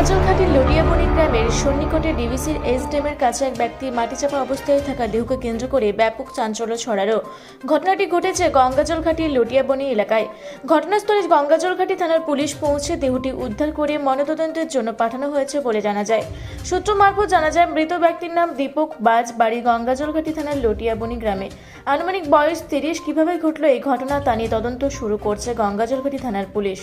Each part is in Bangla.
গঙ্গাজলঘাটের লটিয়াবনি গ্রামের সন্নিকটে ডিভিসির এসডিএমের কাছে এক ব্যক্তির মাটিচাপা অবস্থায় থাকা দেহকে কেন্দ্র করে ব্যাপক চাঞ্চল্য ছড়ালো। ঘটনাটি ঘটেছে গঙ্গাজলঘাটির লটিয়াবনি এলাকায়। ঘটনাস্থলে গঙ্গাজলঘাটি থানার পুলিশ পৌঁছে দেহটি উদ্ধার করে ময়নাতদন্তের জন্য পাঠানো হয়েছে বলে জানা যায়। সূত্র মারফত জানা যায়, মৃত ব্যক্তির নাম দীপক বাজ, বাড়ি গঙ্গাজলঘাটি থানার লটিয়াবনি গ্রামে। আনুমানিক বয়স তিরিশ। কীভাবে ঘটলো এই ঘটনা তা নিয়ে তদন্ত শুরু করছে গঙ্গাজলঘাটি থানার পুলিশ।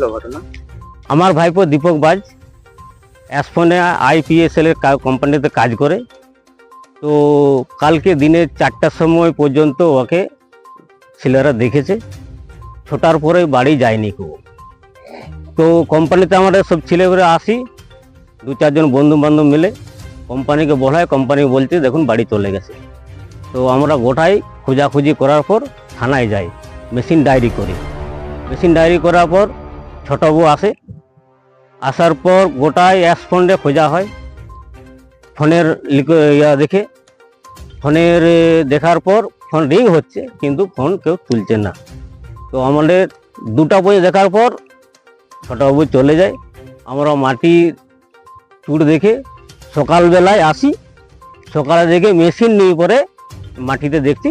ছিল ঘটনা? আমার ভাইপো দীপক বাজ অ্যাসফোনে আইপিএসএল এর কোম্পানিতে কাজ করে। তো কালকে দিনে চারটার সময় পর্যন্ত ওকে ছেলেরা দেখেছে। ছোটার পরে বাড়ি যায়নি কেউ। তো কোম্পানিতে আমরা সব ছেলেমেয়েরা আসি, দু চারজন বন্ধু বান্ধব মিলে কোম্পানিকে বলায় কোম্পানি বলছে দেখুন বাড়ি চলে গেছে। তো আমরা গোটাই খোঁজাখুঁজি করার পর থানায় যাই মেশিন ডায়েরি করি। মেশিন ডায়েরি করার পর ছোট বউ আসে আসার পর গোটায় অ্যাস ফোনে খোঁজা হয়। ফোনের ইয়া দেখে ফোনের দেখার পর ফোন রিং হচ্ছে কিন্তু ফোন কেউ তুলছে না। তো আমাদের দুটা বই দেখার পর ছোটবাবু চলে যায়। আমরা মাটি চুট দেখে সকালবেলায় আসি। সকালে দেখে মেশিন নিয়ে পরে মাটিতে দেখছি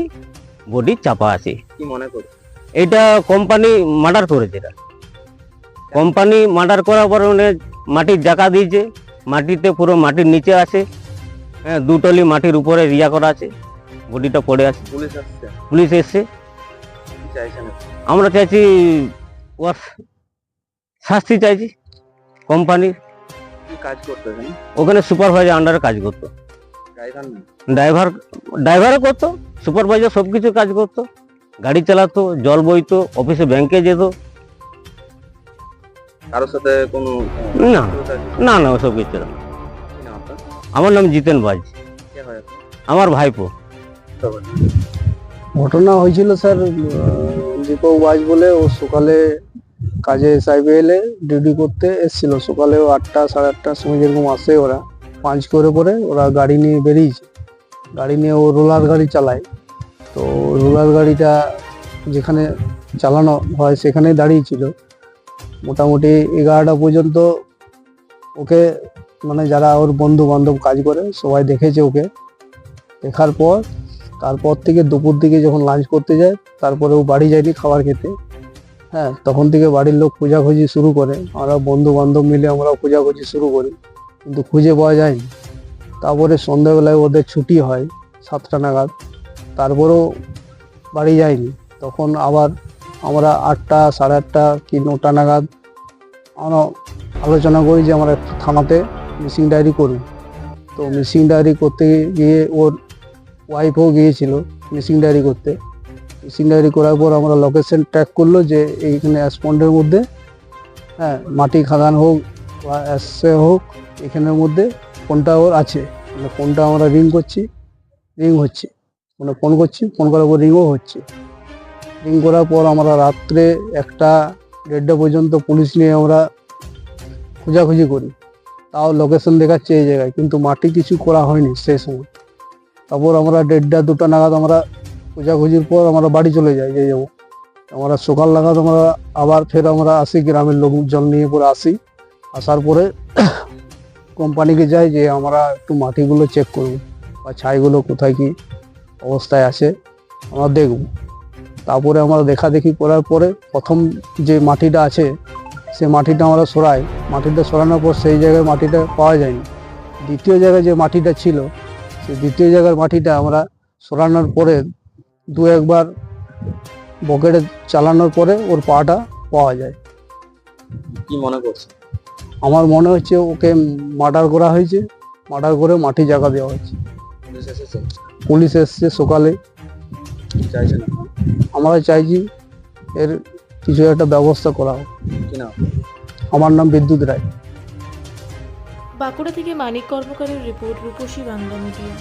বডি চাপা আছে। কি মনে করছ এটা কোম্পানি মার্ডার করেছে এটা। কোম্পানি মার্ডার করার পর মাটির জায়গা দিয়েছে মাটিতে পুরো মাটির নিচে আছে হ্যাঁ দুটলি মাটির উপরে রিয়া করা আছে বডিটা পড়ে আছে। পুলিশ আসছে? পুলিশ এসছে? আমরা চাইছি ওর শাস্তি চাইছি কোম্পানির। কাজ করতো ওখানে সুপারভাইজার আন্ডারে কাজ করতো। ড্রাইভার ড্রাইভার ড্রাইভারও করতো সুপারভাইজার সব কিছু কাজ করতো। গাড়ি চালাতো জল বইতো অফিসে ব্যাংকে যেত। কারোর সাথে কোনো না না না ওসব কিছু না? আমার নাম জিতেন বাজ। হয়? আমার ভাইপো। ঘটনা হয়েছিল স্যার দীপক বাজ বলে ও সকালে কাজে সাইবে এলে ডিউটি করতে এসেছিল। সকালে ও আটটা সাড়ে আটটার সময় যেরকম আসে ওরা পাঁচ করে পরে ওরা গাড়ি নিয়ে বেরিয়েছে। গাড়ি নিয়ে ও রোলার গাড়ি চালায়। তো রোলার গাড়িটা যেখানে চালানো হয় সেখানেই দাঁড়িয়েছিল। মোটামুটি এগারোটা পর্যন্ত ওকে মানে যারা ওর বন্ধু বান্ধব কাজ করে, সবাই দেখেছে ওকে। দেখার পর, তারপর থেকে দুপুর দিকে যখন লাঞ্চ করতে যায়, তারপরে ও বাড়ি যায়নি খাবার খেতে। হ্যাঁ তখন থেকে বাড়ির লোক খোঁজাখুঁজি শুরু করে। আমরা বন্ধু বান্ধব মিলে আমরা খোঁজাখুঁজি শুরু করি, কিন্তু খুঁজে পাওয়া যায়নি। তারপরে সন্ধ্যাবেলায় ওদের ছুটি হয়, সাতটা নাগাদ। তারপরেও বাড়ি যায়নি। তখন আবার আমরা আটটা, সাড়ে আটটা কি নটা নাগাদ আমরা আলোচনা করি যে আমরা থানাতে মিসিং ডায়েরি করি তো মিসিং ডায়েরি করতে গিয়ে ওর ওয়াইফও গিয়েছিল মিসিং ডায়েরি করতে। মিসিং ডায়েরি করার পর আমরা লোকেশন ট্র্যাক করল যে এইখানে অ্যাসপন্ডের মধ্যে হ্যাঁ মাটি খাদান হোক বা অ্যাসে হোক, এখানের মধ্যে ফোনটা ওর আছে। মানে ফোনটা আমরা রিং করছি রিং হচ্ছে। মানে ফোন করছি ফোন করার পর রিংও হচ্ছে। রিং করার পর আমরা রাত্রে একটা দেড়টা পর্যন্ত পুলিশ নিয়ে আমরা খোঁজাখুঁজি করি। তাও লোকেশন দেখাচ্ছে এই জায়গায়, কিন্তু মাটি কিছু করা হয়নি সেই সময়। তারপর আমরা দেড়টা, দুটো নাগাদ আমরা খোঁজাখুঁজির পর আমরা বাড়ি চলে যাই, যে যাব। আমরা সকাল নাগাদ আমরা আবার ফের আমরা আসি, গ্রামের লোকজন নিয়ে পরে আসি। আসার পরে কোম্পানিকে যাই যে আমরা একটু মাটিগুলো চেক করব, বা ছাইগুলো কোথায় কি অবস্থায় আছে, আমরা দেখব। তারপরে আমরা দেখা দেখি করার পরে প্রথম যে মাটিটা আছে সে মাটিটা আমরা সরাই। মাটিটা সরানোর পর সেই জায়গায় মাটিটা পাওয়া যায়নি। দ্বিতীয় জায়গায় যে মাটিটা ছিল সেই দ্বিতীয় জায়গার মাটিটা আমরা সরানোর পরে দু একবার বকেটে চালানোর পরে ওর পাটা পাওয়া যায়। কি মনে করছ? আমার মনে হচ্ছে ওকে মার্ডার করা হয়েছে। মার্ডার করে মাটি জায়গা দেওয়া হয়েছে। পুলিশ এসেছে সকালে। চাইছেন না। আমরা চাইছি এর কিছু একটা ব্যবস্থা করা হোক। কিনা আমার নাম বিদ্যুৎ রায়। বাঁকুড়া থেকে মানিক কর্মকারের রিপোর্ট রূপসী বাংলা মিডিয়া।